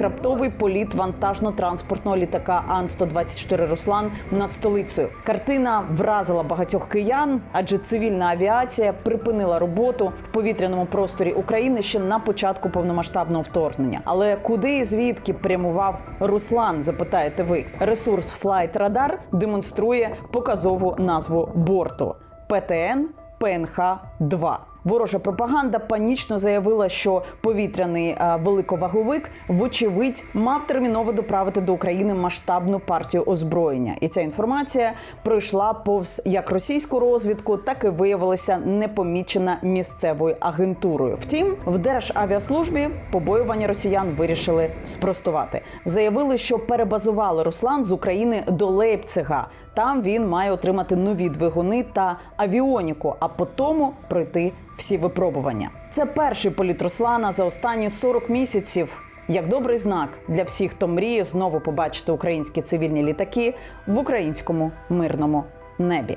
Раптовий політ вантажно-транспортного літака Ан-124 Руслан над столицею. Картина вразила багатьох киян, адже цивільна авіація припинила роботу в повітряному просторі України ще на початку повномасштабного вторгнення. Але куди і звідки прямував Руслан? Запитаєте ви? Ресурс Flight Radar демонструє показову назву борту ПТН ПНХ 2 Ворожа пропаганда панічно заявила, що повітряний е, великоваговик, вочевидь, мав терміново доправити до України масштабну партію озброєння. І ця інформація пройшла повз як російську розвідку, так і виявилася непомічена місцевою агентурою. Втім, в Державіаслужбі побоювання росіян вирішили спростувати. Заявили, що перебазували Руслан з України до Лейпцига. Там він має отримати нові двигуни та авіоніку, а потім пройти всі випробування. Це перший політ Руслана за останні 40 місяців. Як добрий знак для всіх, хто мріє знову побачити українські цивільні літаки в українському мирному небі.